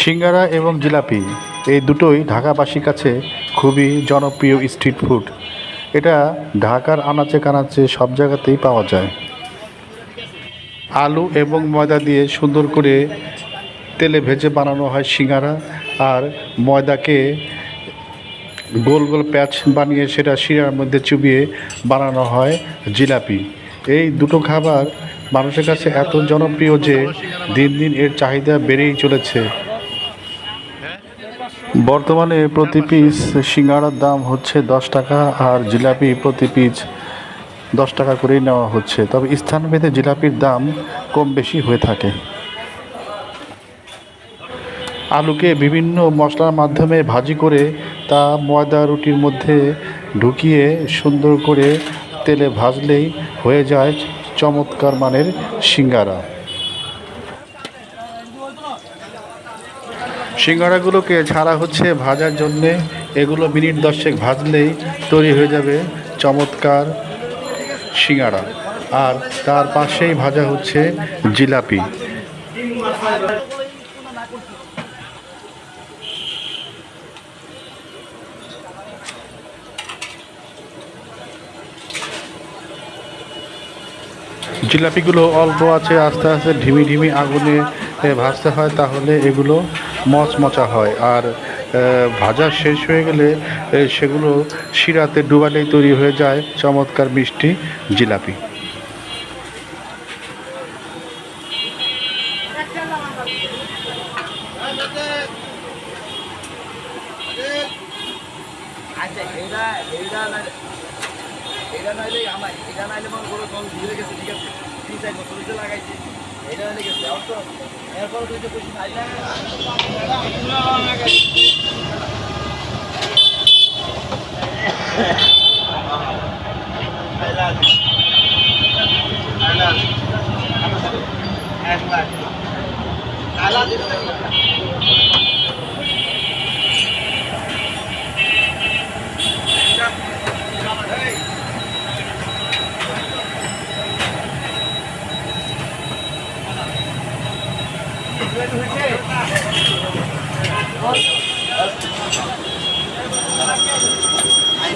সিঙ্গারা এবং জিলাপি, এই দুটোই ঢাকাবাসীর কাছে খুবই জনপ্রিয় স্ট্রিট ফুড। এটা ঢাকার আনাচে কানাচে সব জায়গাতেই পাওয়া যায়। আলু এবং ময়দা দিয়ে সুন্দর করে তেলে ভেজে বানানো হয় সিঙ্গারা, আর ময়দাকে গোল গোল প্যাচ বানিয়ে সেটা শিরার মধ্যে চুবিয়ে বানানো হয় জিলাপি। এই দুটো খাবার মানুষের কাছে এত জনপ্রিয় যে দিন দিন এর চাহিদা বেড়েই চলেছে। বর্তমানে প্রতি পিস সিঙ্গারার দাম হচ্ছে দশ টাকা আর জিলাপি প্রতি পিস দশ টাকা করেই নেওয়া হচ্ছে। তবে স্থানভেদে জিলাপির দাম কম বেশি হয়ে থাকে। আলুকে বিভিন্ন মশলার মাধ্যমে ভাজি করে তা ময়দা রুটির মধ্যে ঢুকিয়ে সুন্দর করে তেলে ভাজলেই হয়ে যায় চমৎকার মানের সিঙ্গারা। সিঙ্গারাগুলোকে ছাড়া হচ্ছে ভাজার জন্যে। এগুলো মিনিট দশেক ভাজলেই তৈরি হয়ে যাবে চমৎকার সিঙ্গারা। আর তার পাশেই ভাজা হচ্ছে জিলাপি। জিলাপিগুলো অল্প আছে, আস্তে আস্তে ঢিমি ঢিমি আগুনে ভাজতে হয়, তাহলে এগুলো মচমচা হয়। আর ভাজা শেষ হয়ে গেলে সেগুলো শিরাতে ডুবালেই তৈরি হয়ে যায় চমৎকার মিষ্টি জিলাপি। আচ্ছা এটা নাইলে আমার, এটা নাইলে মনে করো গেছে, ঠিক আছে? তিন চার বছর লাগাইছে। এটা নাইলে গেছে এখন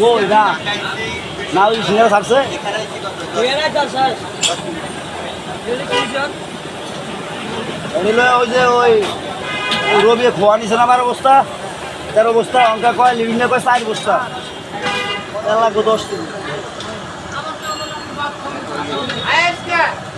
ও, এটা। না, ওই সিঙ্গারা ওই যে ওই রবি খোয়া নিছে না আমার অবস্থা, তেরো বস্তা অঙ্কা কয়, লিভিং কয়, চার বস্তা। তেল লাগবে দশ